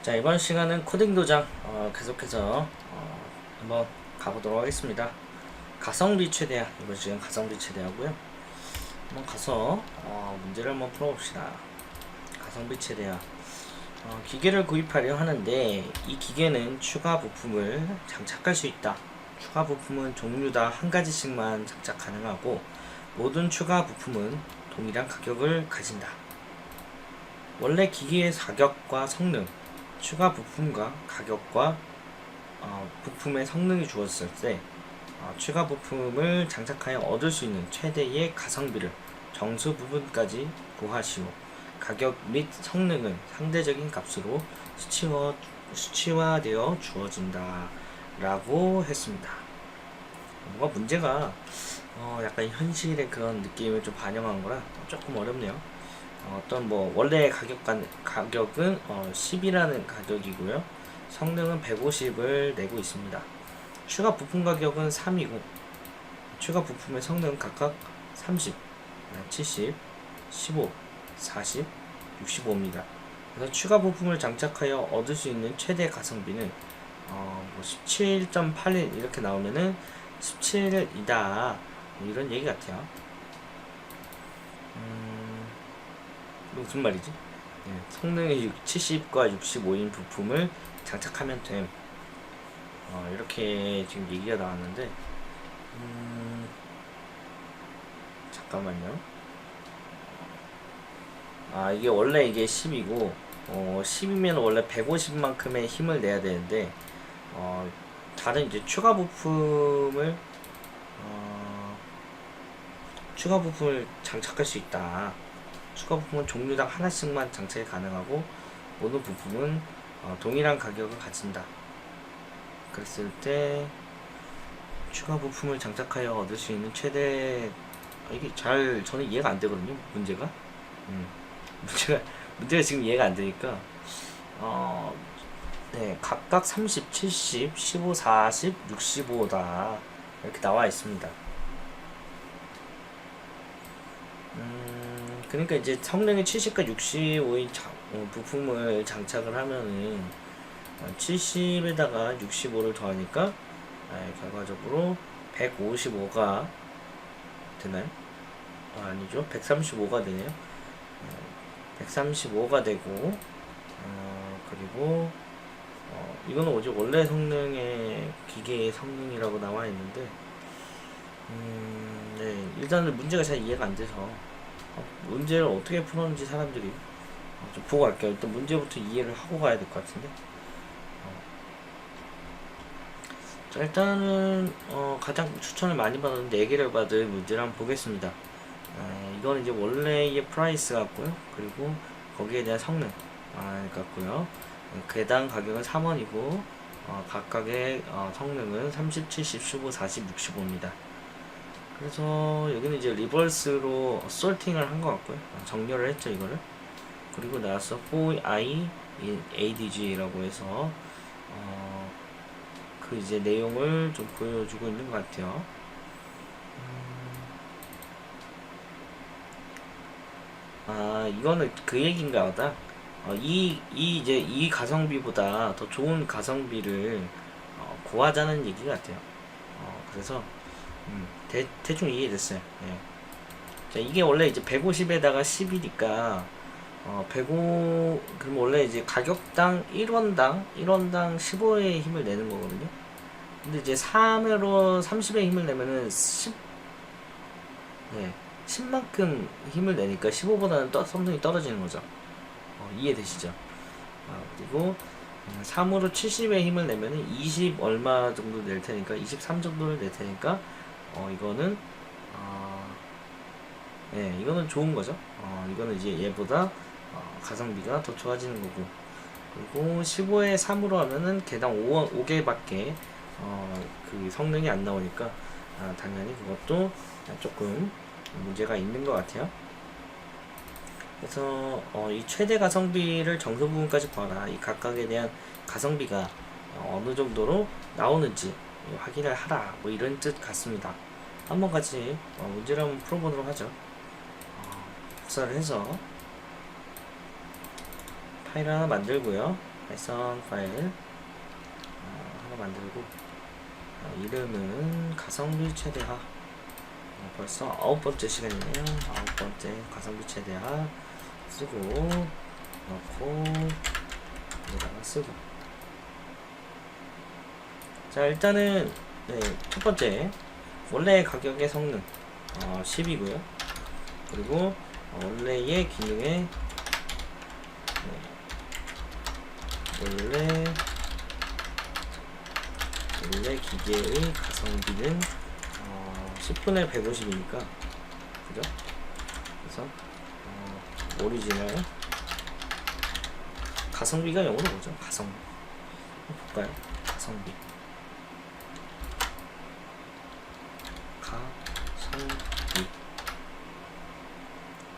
자 이번 시간은 코딩 도장 어, 계속해서 어, 한번 가보도록 하겠습니다. 가성비 최대화 이번 시간 가성비 최대화고요. 한번 가서 어, 문제를 한번 풀어봅시다. 가성비 최대화 어, 기계를 구입하려 하는데 이 기계는 추가 부품을 장착할 수 있다. 추가 부품은 종류당 한 가지씩만 장착 가능하고 모든 추가 부품은 동일한 가격을 가진다. 원래 기기의 가격과 성능, 추가 부품과 가격과 어, 부품의 성능이 주어졌을 때 어, 추가 부품을 장착하여 얻을 수 있는 최대의 가성비를 정수 부분까지 구하시오. 가격 및 성능은 상대적인 값으로 수치화, 수치화되어 주어진다. 라고 했습니다. 뭔가 문제가 어, 약간 현실의 그런 느낌을 좀 반영한 거라 조금 어렵네요. 어, 어떤 뭐 원래 가격 가격은 어, 10이라는 가격이고요. 성능은 150을 내고 있습니다. 추가 부품 가격은 3이고 추가 부품의 성능은 각각 30, 70, 15, 40, 65입니다. 그래서 추가 부품을 장착하여 얻을 수 있는 최대 가성비는 어, 뭐 17.81 이렇게 나오면은 17이다 뭐 이런 얘기 같아요. 음, 무슨 말이지? 네, 성능이 70과 65인 부품을 장착하면 됨. 어, 이렇게 지금 얘기가 나왔는데, 음, 잠깐만요. 아, 이게 원래 이게 10이고, 어, 10이면 원래 150만큼의 힘을 내야 되는데, 어, 다른 이제 추가 부품을, 어, 추가 부품을 장착할 수 있다. 추가 부품은 종류당 하나씩만 장착이 가능하고 모든 부품은 어, 동일한 가격을 가진다. 그랬을 때 추가 부품을 장착하여 얻을 수 있는 최대 아, 이게 잘 저는 이해가 안 되거든요 문제가. 음, 문제가 문제가 지금 이해가 안 되니까. 어, 네 각각 30, 70, 15, 40, 65다. 이렇게 나와 있습니다. 음, 그러니까 이제 성능이 70과 65인 장, 어, 부품을 장착을 하면은 70에다가 65를 더하니까 아, 결과적으로 155가 되나요? 아, 아니죠. 135가 되네요. 135가 되고 어, 그리고 어, 이거는 오직 원래 성능의 기계의 성능이라고 나와 있는데 음, 네, 일단은 문제가 잘 이해가 안 돼서 어, 문제를 어떻게 풀었는지 사람들이 어, 좀 보고 갈게요. 일단 문제부터 이해를 하고 가야 될 것 같은데. 어. 자, 일단은 어, 가장 추천을 많이 받은 4개를 받은 문제를 한번 보겠습니다. 아, 이거는 이제 원래의 프라이스 같고요. 그리고 거기에 대한 성능 아, 같고요. 개당 가격은 3원이고 어, 각각의 어, 성능은 30, 70, 15, 40, 65입니다. 그래서 여기는 이제 리버스로 솔팅을 한 것 같고요. 어, 정렬을 했죠 이거를. 그리고 나서 4i in adg라고 해서 어, 그 이제 내용을 좀 보여주고 있는 것 같아요. 아 이거는 그 얘기인가 보다. 어, 이, 이 이제 이 가성비보다 더 좋은 가성비를 어, 구하자는 얘기 같아요. 어, 그래서 음, 대, 대충 이해됐어요. 예. 자, 이게 원래 이제 150에다가 10이니까 어, 105 그럼 원래 이제 가격당 1원당 1원당 15의 힘을 내는 거거든요. 근데 이제 3으로 30의 힘을 내면은 10 네. 10만큼 힘을 내니까 15보다는 떠, 성능이 떨어지는 거죠. 어, 이해되시죠? 아, 그리고 3으로 70의 힘을 내면은 20 얼마 정도 낼 테니까 23 정도를 낼 테니까 어, 이거는 어, 예, 이거는 좋은 거죠. 어, 이거는 이제 얘보다 어, 가성비가 더 좋아지는 거고 그리고 15에 3으로 하면은 개당 5, 5개밖에 어, 그 성능이 안 나오니까 아, 당연히 그것도 조금 문제가 있는 것 같아요. 그래서 어, 이 최대 가성비를 정서 부분까지 봐라. 이 각각에 대한 가성비가 어느 정도로 나오는지 확인을 하라. 뭐 이런 뜻 같습니다. 한번 같이 어, 문제를 한번 풀어보도록 하죠. 어, 복사를 해서 파일 하나 만들고요. 파이썬 파일 어, 하나 만들고 어, 이름은 가성비 최대화 어, 벌써 아홉 번째 시간이네요 아홉 번째 가성비 최대화 쓰고 넣고 여기다가 쓰고 자 일단은 네, 첫 번째 원래 가격의 성능 어, 10이고요 그리고 어, 원래의 기능의 네, 원래 원래 기계의 가성비는 어, 10분의 150이니까 그죠? 그래서 어, 오리지널 가성비가 영어로 뭐죠? 가성비 볼까요? 가성비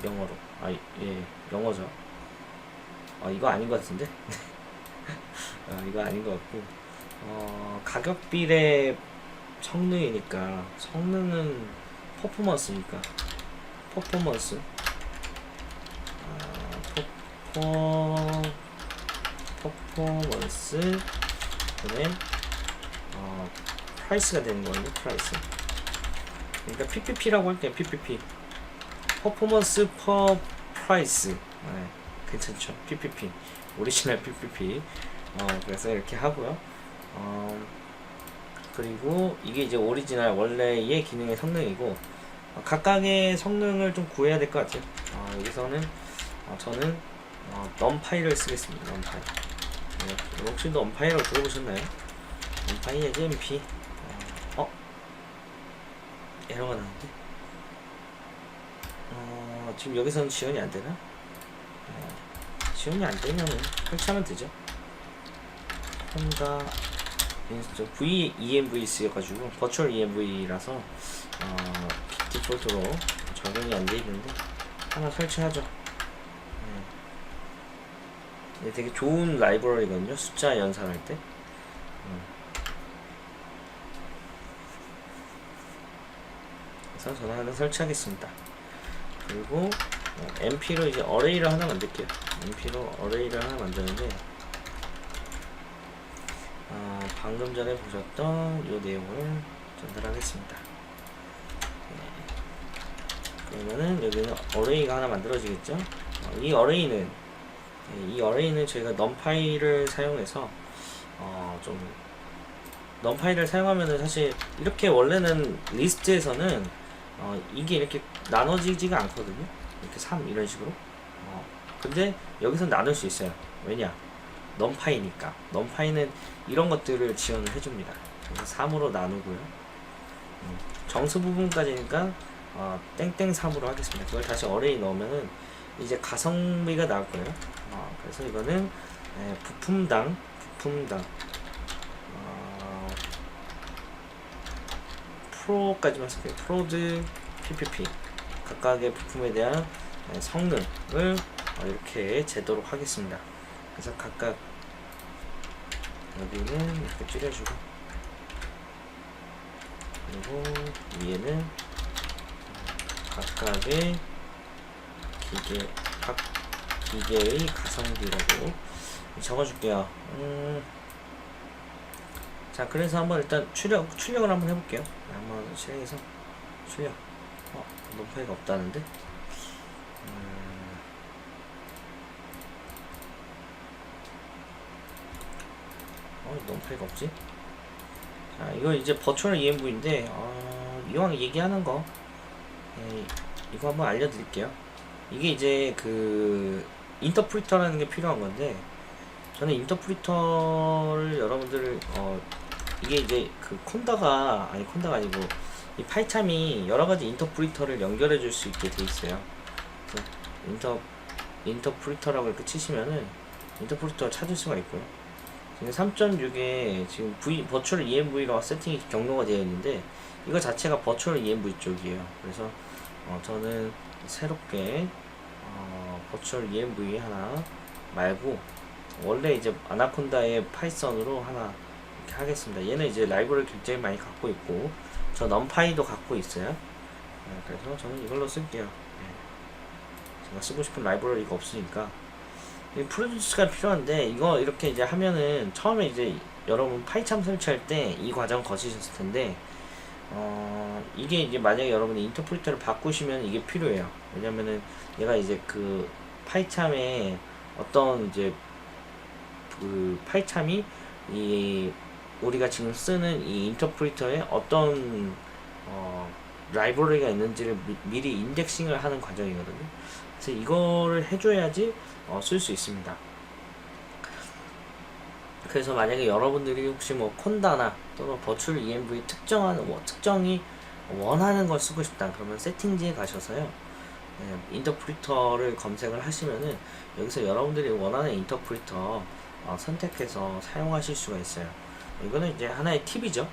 영어로. 아 예 영어죠. 아 이거 아닌 것 같은데? 아, 이거 아닌 것 같고. 어, 가격 비례 성능이니까 성능은 퍼포먼스니까. 퍼포먼스. 아, 퍼포 퍼포먼스. 그 다음에 어, 프라이스가 되는 거예요 프라이스 그러니까 PPP라고 할게요 PPP 퍼포먼스 퍼 프라이스. 네, 괜찮죠. PPP 오리지널 PPP 어, 그래서 이렇게 하고요. 어, 그리고 이게 이제 오리지널 원래의 기능의 성능이고 어, 각각의 성능을 좀 구해야 될 것 같아요. 어, 여기서는 어, 저는 어, 넘파이를 쓰겠습니다. 넘파이 네, 혹시 넘파이라고 들어보셨나요? 넘파이 XMP 어, 어? 에러가 나는데 어, 지금 여기서는 지원이 안 되나? 어, 지원이 안 되면은 설치하면 되죠. 혼다 인스톨 V ENVC여가지고 버추얼 ENV라서 어, 디폴트로 적용이 안 돼 있는데 하나 설치하죠. 네. 네, 되게 좋은 라이브러리거든요. 숫자 연산할 때. 음. 그래서 저는 하나 설치하겠습니다. 그리고 어, MP로 이제 어레이를 하나 만들게요. MP로 어레이를 하나 만드는데 어, 방금 전에 보셨던 이 내용을 전달하겠습니다. 네. 그러면은 여기는 어레이가 하나 만들어지겠죠? 어, 이 어레이는 네, 이 어레이는 저희가 넘파이를 사용해서 어, 좀 넘파이를 사용하면은 사실 이렇게 원래는 리스트에서는 어, 이게 이렇게 나눠지지가 않거든요. 이렇게 3 이런 식으로. 어, 근데 여기서 나눌 수 있어요. 왜냐? 넘파이니까. 넘파이는 이런 것들을 지원을 해줍니다. 그래서 3으로 나누고요. 음, 정수 부분까지니까 어, 땡땡 3으로 하겠습니다. 그걸 다시 어레이 넣으면은 이제 가성비가 나올 거예요. 어, 그래서 이거는 예, 부품당 부품당 프로까지만 쓸게요. 프로드 PPP 각각의 부품에 대한 예, 성능을 어, 이렇게 재도록 하겠습니다. 그래서 각각 여기는 이렇게 줄여주고 그리고 위에는 각각의 기계 각 기계의 가성비라고 적어줄게요. 음, 자, 그래서 한번 일단 출력 출력을 한번 해볼게요. 네, 한번 실행해서 출력. 어, 높이가 없다는데. 음, 어, 높이가 없지? 자, 이거 이제 버추얼 EMV인데 어, 이왕 얘기하는 거 예, 이거 한번 알려드릴게요. 이게 이제 그 인터프리터라는 게 필요한 건데 저는 인터프리터를 여러분들 어 이게 이제 그 콘다가 아니 콘다가 아니고 이 파이참이 여러 가지 인터프리터를 연결해 줄 수 있게 돼 있어요. 인터 인터프리터라고 이렇게 치시면은 인터프리터 찾을 수가 있고요. 지금 3.6에 지금 V 버추얼 ENV로 세팅이 경로가 되어 있는데 이거 자체가 버추얼 ENV 쪽이에요. 그래서 어, 저는 새롭게 어, 버추얼 ENV 하나 말고 원래 이제 아나콘다의 파이썬으로 하나 하겠습니다. 얘는 이제 라이브를 굉장히 많이 갖고 있고 저 넘파이도 갖고 있어요. 네, 그래서 저는 이걸로 쓸게요. 네. 제가 쓰고 싶은 라이브러리가 없으니까 이 프로듀스가 필요한데 이거 이렇게 이제 하면은 처음에 이제 여러분 파이참 설치할 때 이 과정 거치셨을 텐데 어 이게 이제 만약에 여러분이 인터프리터를 바꾸시면 이게 필요해요 왜냐면은 얘가 이제 그 파이참에 어떤 이제 그 파이참이 이 우리가 지금 쓰는 이 인터프리터에 어떤 어 라이브러리가 있는지를 미, 미리 인덱싱을 하는 과정이거든요 그래서 이거를 해줘야지 어, 쓸 수 있습니다. 그래서 만약에 여러분들이 혹시 뭐 콘다나 또는 버추얼 ENV 특정한 뭐 특정이 원하는 걸 쓰고 싶다 그러면 세팅지에 가셔서요 예, 인터프리터를 검색을 하시면은 여기서 여러분들이 원하는 인터프리터 어, 선택해서 사용하실 수가 있어요. 이거는 이제 하나의 팁이죠.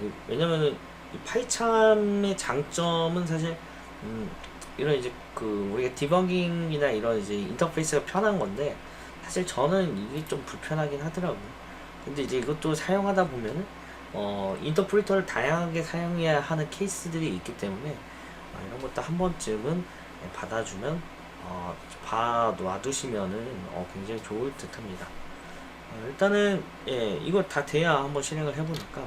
예. 이- 왜냐면은 이 파이참의 장점은 사실 음, 이런 이제 그 우리가 디버깅이나 이런 이제 인터페이스가 편한 건데 사실 저는 이게 좀 불편하긴 하더라고요. 근데 이제 이것도 사용하다 보면은 어 인터프리터를 다양하게 사용해야 하는 케이스들이 있기 때문에 어, 이런 것도 한 번쯤은 예, 받아주면 어 봐 놔두시면은 어 굉장히 좋을 듯합니다. 어, 일단은 예 이거 다 돼야 한번 실행을 해보니까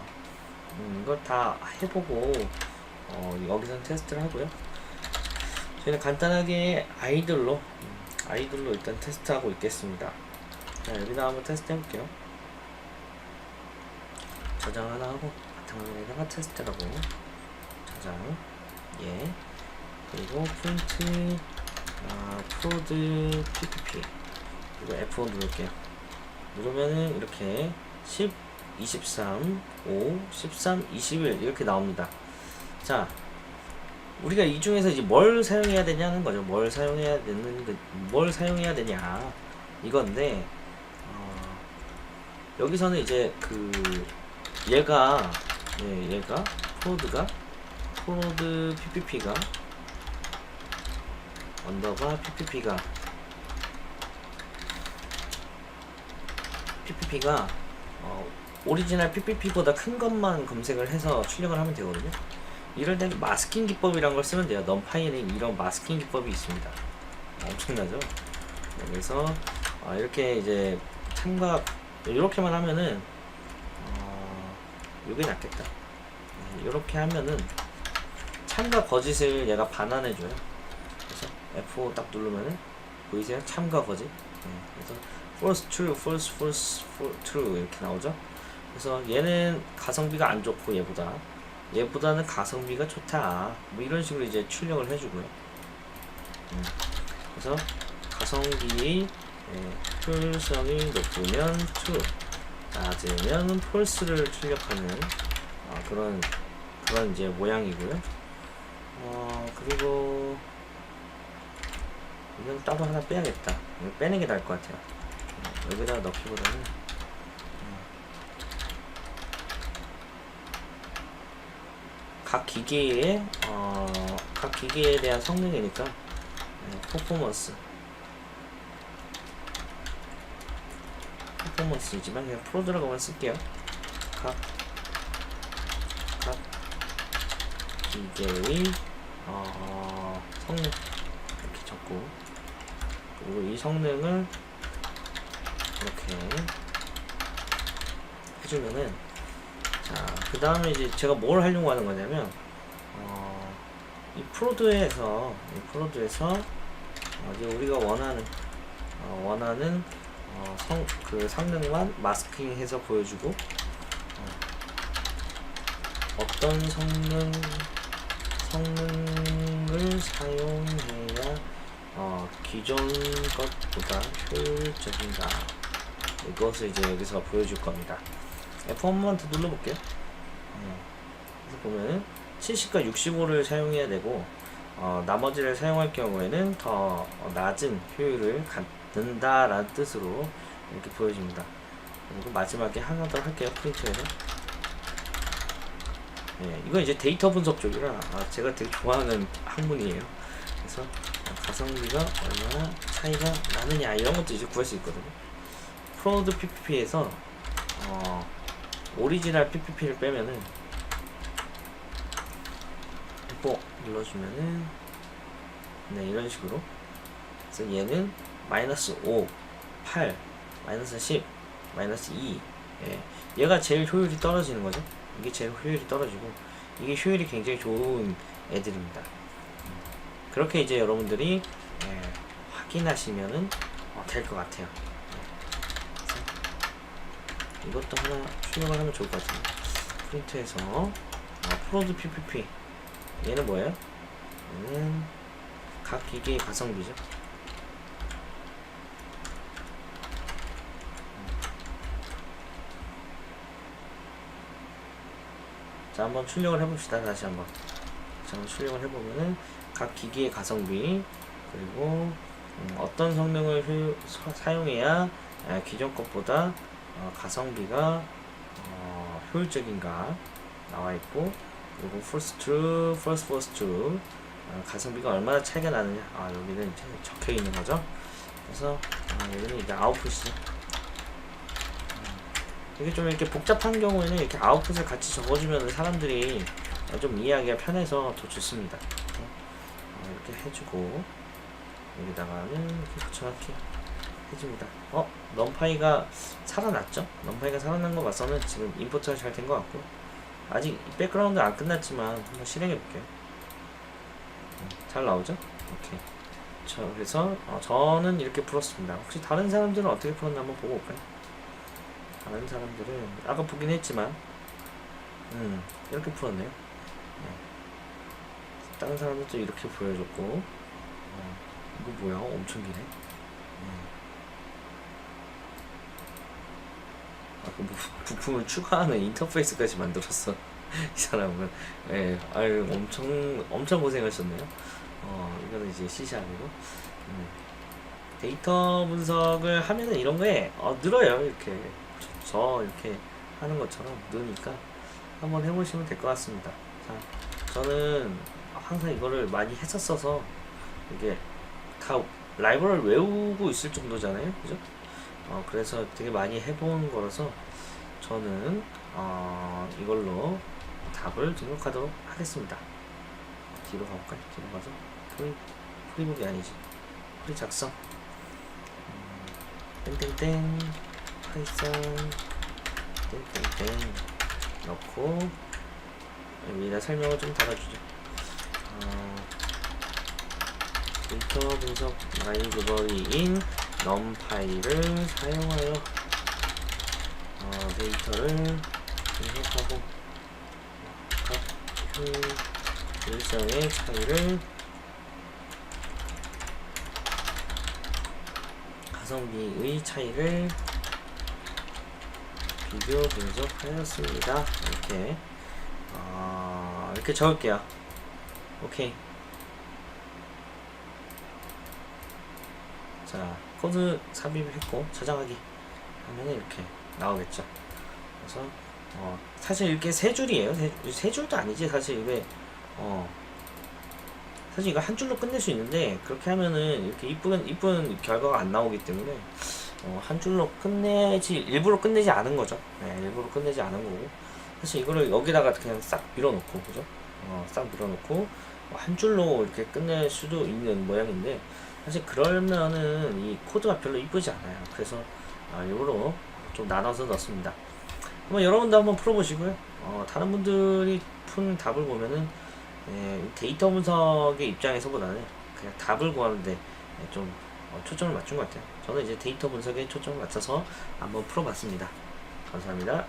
음, 이걸 다 해보고 어 여기선 테스트를 하고요. 저희는 간단하게 아이들로 음, 아이들로 일단 테스트하고 있겠습니다. 자 여기다 한번 테스트 해볼게요. 저장 하나 하고 바탕화면에다가 테스트라고 저장 예 그리고 프린트 아, 프로드 ppp 그리고 F5 누를게요. 누르면은 이렇게 10, 23, 5, 13, 21 이렇게 나옵니다. 자 우리가 이 중에서 이제 뭘 사용해야 되냐는 거죠. 뭘 사용해야 되는 그- 뭘 사용해야 되냐 이건데 어, 여기서는 이제 그 얘가 예, 얘가 프로드가 프로드 PPP가 언더바 PPP가 PPP가 어, 오리지널 PPP보다 큰 것만 검색을 해서 출력을 하면 되거든요. 이럴 때는 마스킹 기법이란 걸 쓰면 돼요. 넘파이에 이런 마스킹 기법이 있습니다. 엄청나죠? 그래서 어, 이렇게 이제 참가 이렇게만 하면은 어, 이게 낫겠다. 이렇게 하면은 참가 거짓을 얘가 반환해줘요. 그래서 F5 딱 누르면은 보이세요? 참가 거짓. 네, 그래서 false true, false, false, false, true 이렇게 나오죠. 그래서 얘는 가성비가 안 좋고 얘보다 얘보다는 가성비가 좋다. 뭐 이런 식으로 이제 출력을 해주고요. 음, 그래서 가성비 예, 효율성이 높으면 true, 낮으면 false를 출력하는 어, 그런 그런 이제 모양이고요. 어 그리고 이건 따로 하나 빼야겠다. 빼는 게 나을 것 같아요. 어, 여기다가 넣기보다는 음, 각 기계의 어, 각 기계에 대한 성능이니까 네, 퍼포먼스. 퍼포먼스이지만 그냥 프로 들어가만 쓸게요. 각, 각 기계의 어, 성능. 이렇게 적고. 그리고 이 성능을 이렇게 해주면은 자그 다음에 이제 제가 뭘 하려고 하는 거냐면 어, 이 프로드에서 이 프로드에서 어, 이제 우리가 원하는 어, 원하는 어, 성, 그 성능만 마스킹해서 보여주고 어, 어떤 성능 성능을 사용해야 어, 기존 것보다 효율적인가 이것을 이제 여기서 보여줄 겁니다. F 한 번만 더 눌러볼게요. 네. 그래서 보면은 70과 65를 사용해야 되고 어, 나머지를 사용할 경우에는 더 어, 낮은 효율을 갖는다라는 뜻으로 이렇게 보여집니다. 그리고 마지막에 하나 더 할게요. 프린트에서. 네, 이건 이제 데이터 분석 쪽이라 아, 제가 되게 좋아하는 학문이에요. 그래서 가성비가 얼마나 차이가 나느냐 이런 것도 이제 구할 수 있거든요. 프로드 PPP에서 어, 오리지널 PPP를 빼면은 뭐 눌러주면은 네 이런 식으로 그래서 얘는 마이너스 5, 8, 마이너스 10, 마이너스 2. 예. 얘가 제일 효율이 떨어지는 거죠. 이게 제일 효율이 떨어지고 이게 효율이 굉장히 좋은 애들입니다. 음. 그렇게 이제 여러분들이 예, 확인하시면은 어, 될것 같아요. 이것도 하나 출력을 하면 좋을 것 같은데 프린트해서. 어, 프로드 PPP 얘는 뭐예요? 얘는 각 기기의 가성비죠. 자 한번 출력을 해봅시다. 다시 한번. 자 출력을 해보면은 각 기기의 가성비 그리고 음, 어떤 성능을 효- 사- 사용해야 에, 기존 것보다 어, 가성비가 어, 효율적인가 나와 있고 그리고 first true, first first true 어, 가성비가 얼마나 차이가 나느냐. 아 여기는 이제 적혀 있는 거죠? 그래서 아, 여기는 이제 아웃풋이죠. 이게 좀 이렇게 복잡한 경우에는 이렇게 아웃풋을 같이 적어주면 사람들이 어, 좀 이해하기가 편해서 더 좋습니다. 어, 이렇게 해주고 여기다가는 이렇게 정확히 해줍니다. 어? 넘파이가 살아났죠? 넘파이가 살아난 거 봐서는 지금 임포트가 잘 된 것 같고 아직 백그라운드 안 끝났지만 한번 실행해 볼게요. 음, 잘 나오죠? 오케이. 저 그래서 어, 저는 이렇게 풀었습니다. 혹시 다른 사람들은 어떻게 풀었나 한번 보고 올까요? 다른 사람들은 아까 보긴 했지만 음 이렇게 풀었네요 네. 다른 사람들도 이렇게 보여줬고 어, 이거 뭐야 엄청 기네 네. 아까 부, 부품을 추가하는 인터페이스까지 만들었어. 이 사람은. 예 아유 엄청 엄청 고생하셨네요. 어 이거는 이제 C샵이고. 음. 데이터 분석을 하면은 이런 거에 어, 늘어요 이렇게. 저, 저 이렇게 하는 것처럼 느니까 한번 해보시면 될 것 같습니다. 자 저는 항상 이거를 많이 했었어서 이게 다 라이브러를 외우고 있을 정도잖아요. 그죠 어, 그래서 되게 많이 해본 거라서 저는 어, 이걸로 답을 등록하도록 하겠습니다. 뒤로 가볼까요 뒤로 가서 프리, 프리북이 아니지. 프리 작성. 땡땡땡. 파이썬. 땡땡땡. 넣고 여기다 설명을 좀 달아주죠. 어, 데이터 분석 라이브러리인 넘파이를 사용하여 어, 데이터를 분석하고 각 효율성의 차이를 가성비의 차이를 비교 분석하였습니다. 이렇게 어, 이렇게 적을게요. 오케이. 자 코드 삽입했고 저장하기 하면 이렇게 나오겠죠. 그래서 어, 사실 이렇게 세 줄이에요. 세, 세 줄도 아니지 사실 이게 어, 사실 이거 한 줄로 끝낼 수 있는데 그렇게 하면은 이렇게 이쁜 이쁜 결과가 안 나오기 때문에 어, 한 줄로 끝내지 일부러 끝내지 않은 거죠. 네, 일부러 끝내지 않은 거고 사실 이거를 여기다가 그냥 싹 밀어놓고 그죠? 어, 싹 밀어놓고 어, 한 줄로 이렇게 끝낼 수도 있는 모양인데 사실 그러면은 이 코드가 별로 이쁘지 않아요. 그래서 아, 일부러 좀 나눠서 넣습니다. 한번 여러분도 한번 풀어보시고요. 어, 다른 분들이 푼 답을 보면은 예, 데이터 분석의 입장에서보다는 그냥 답을 구하는데 예, 좀 어, 초점을 맞춘 것 같아요. 저는 이제 데이터 분석에 초점을 맞춰서 한번 풀어봤습니다. 감사합니다.